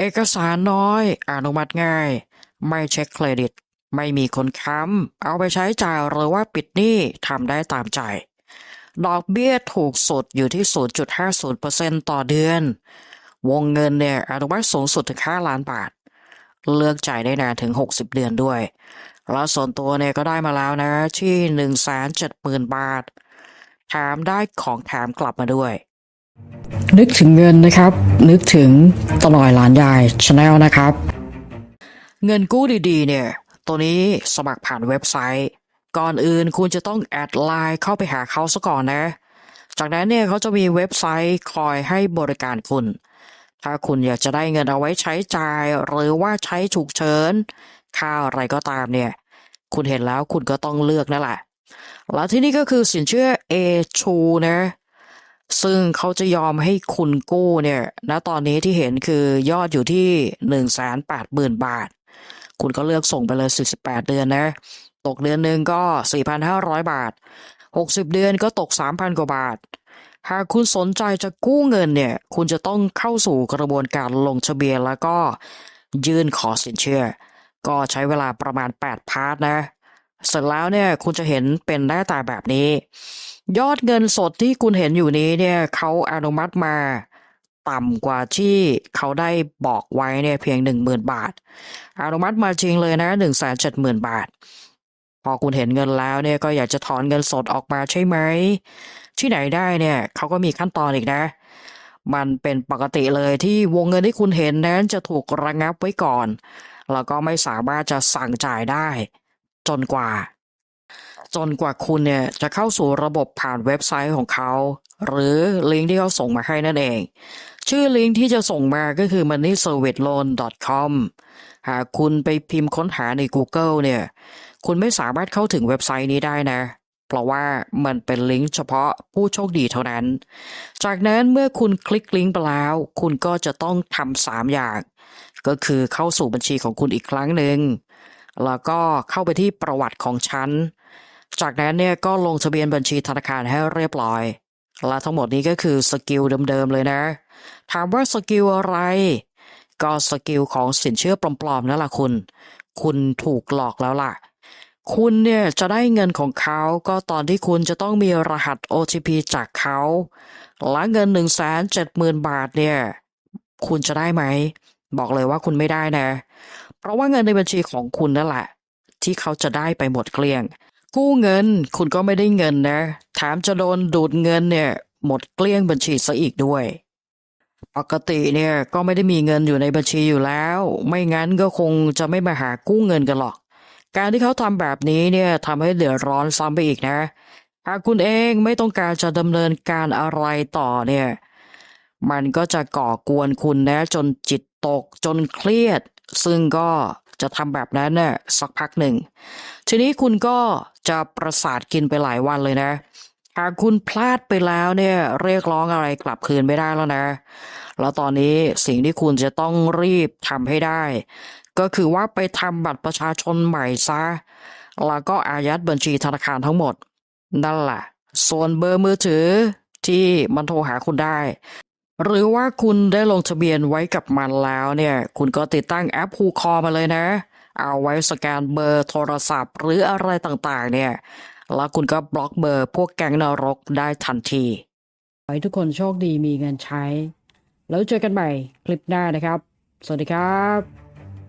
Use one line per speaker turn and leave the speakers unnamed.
เอกสารน้อย อนุมัติง่าย ไม่เช็คเครดิต ไม่มีคนค้ำ เอาไปใช้จ่ายหรือว่าปิดหนี้ทำได้ตามใจ ดอกเบี้ยถูกสุดอยู่ที่ 0.50%ต่อเดือน วงเงินเนี่ยอนุมัติสูงสุดถึง 5 ล้านบาท เลือกจ่ายได้นานถึง 60 เดือนด้วย แล้วส่วนตัวเนี่ยก็ได้มาแล้วนะที่ 170,000 บาทแถมได้ของแถมกลับมาด้วย นึกถึงเงินนะครับ นึกถึงตลอยหลานยายชาแนลนะครับ เงินกู้ดีๆ เนี่ย ตัวนี้สมัครผ่านเว็บไซต์ ก่อนอื่นคุณจะต้องแอดไลน์เข้าไปหาเขาซะก่อนนะ จากนั้นเนี่ยเขาจะมีเว็บไซต์คอยให้บริการคุณ ถ้าคุณอยากจะได้เงินเอาไว้ใช้จ่าย หรือว่าใช้ฉุกเฉินค่าอะไรก็ตามเนี่ย คุณเห็นแล้วคุณก็ต้องเลือกนั่นแหละแล้วที่นี่ก็คือสินเชื่อ A ชูนะ ซึ่งเขาจะยอมให้คุณกู้เนี่ยณตอนนี้ที่เห็นคือยอดอยู่ที่หนึ่งแสนแปดหมื่นบาท คุณก็เลือกส่งไปเลยสี่สิบแปดเดือนนะ ตกเดือนหนึ่งก็สี่พันห้าร้อยบาทหกสิบเดือนก็ตกสามพันกว่าบาท หากคุณสนใจจะกู้เงินเนี่ย คุณจะต้องเข้าสู่กระบวนการลงทะเบียนแล้วก็ยื่นขอสินเชื่อ ก็ใช้เวลาประมาณ 8 พาร์ทนะ เสร็จแล้วเนี่ยคุณจะเห็นเป็นหน้าตาแบบนี้ ยอดเงินสดที่คุณเห็นอยู่นี้เนี่ยเขาอนุมัติมาต่ำกว่าที่เขาได้บอกไว้เนี่ยเพียงหนึ่งหมื่นบาท อนุมัติมาจริงเลยนะหนึ่งแสนเจ็ดหมื่นบาท พอคุณเห็นเงินแล้วเนี่ยก็อยากจะถอนเงินสดออกมาใช่ไหม ที่ไหนได้เนี่ยเขาก็มีขั้นตอนอีกนะ มันเป็นปกติเลยที่วงเงินที่คุณเห็นนั้นจะถูกระงับไว้ก่อน แล้วก็ไม่สามารถจะสั่งจ่ายได้ จนกว่า จนกว่าคุณเนี่ยจะเข้าสู่ระบบผ่านเว็บไซต์ของเขา หรือลิงก์ที่เขาส่งมาให้นั่นเอง ชื่อลิงก์ที่จะส่งมาก็คือ moneyserviceloan.com หากคุณไปพิมพ์ค้นหาใน Google เนี่ยคุณไม่สามารถเข้าถึงเว็บไซต์นี้ได้นะเพราะว่ามันเป็นลิงก์เฉพาะผู้โชคดีเท่านั้น จากนั้นเมื่อคุณคลิกลิงก์ไปแล้ว คุณก็จะต้องทำสามอย่าง ก็คือเข้าสู่บัญชีของคุณอีกครั้งหนึ่ง แล้วก็เข้าไปที่ประวัติของฉัน จากนั้นเนี่ยก็ลงทะเบียนบัญชีธนาคารให้เรียบร้อย และทั้งหมดนี้ก็คือสกิลเดิมๆเลยนะ ถามว่าสกิลอะไร ก็สกิลของสินเชื่อปลอมๆนั่นแหละคุณ คุณถูกหลอกแล้วล่ะ คุณเนี่ยจะได้เงินของเขาก็ตอนที่คุณจะต้องมีรหัส OTP จากเขาและเงินหนึ่งแสนเจ็ดหมื่นบาทเนี่ย คุณจะได้ไหม บอกเลยว่าคุณไม่ได้นะ เพราะว่าเงินในบัญชีของคุณนั่นแหละ ที่เขาจะได้ไปหมดเกลี้ยง กู้เงินคุณก็ไม่ได้เงินนะแถมจะโดนดูดเงินเนี่ยหมดเกลี้ยงบัญชีซะอีกด้วย ปกติเนี่ยก็ไม่ได้มีเงินอยู่ในบัญชีอยู่แล้ว ไม่งั้นก็คงจะไม่มาหากู้เงินกันหรอก การที่เขาทำแบบนี้เนี่ยทำให้เดือดร้อนซ้ำไปอีกนะ หากคุณเองไม่ต้องการจะดำเนินการอะไรต่อเนี่ย มันก็จะก่อกวนคุณนะจนจิตตกจนเครียด ซึ่งก็ จะทำแบบนั้นน่ะสักพักหนึ่ง ทีนี้คุณก็จะประสาทกินไปหลายวันเลยนะ หากคุณพลาดไปแล้วเนี่ยเรียกร้องอะไรกลับคืนไม่ได้แล้วนะ แล้วตอนนี้สิ่งที่คุณจะต้องรีบทำให้ได้ ก็คือว่าไปทำบัตรประชาชนใหม่ซะ แล้วก็อายัดบัญชีธนาคารทั้งหมด นั่นแหละส่วนเบอร์มือถือที่มันโทรหาคุณได้ หรือว่าคุณได้ลงทะเบียนไว้กับมันแล้วเนี่ย คุณก็ติดตั้งแอปฮูคอมาเลยนะ เอาไว้สแกนเบอร์โทรศัพท์ หรืออะไรต่างๆ เนี่ย แล้วคุณก็บล็อกเบอร์พวกแก๊งนรกได้ทันทีขอให้ทุกคนโชคดีมีเงินใช้ แล้วเจอกันใหม่คลิปหน้านะครับ สวัสดีครับ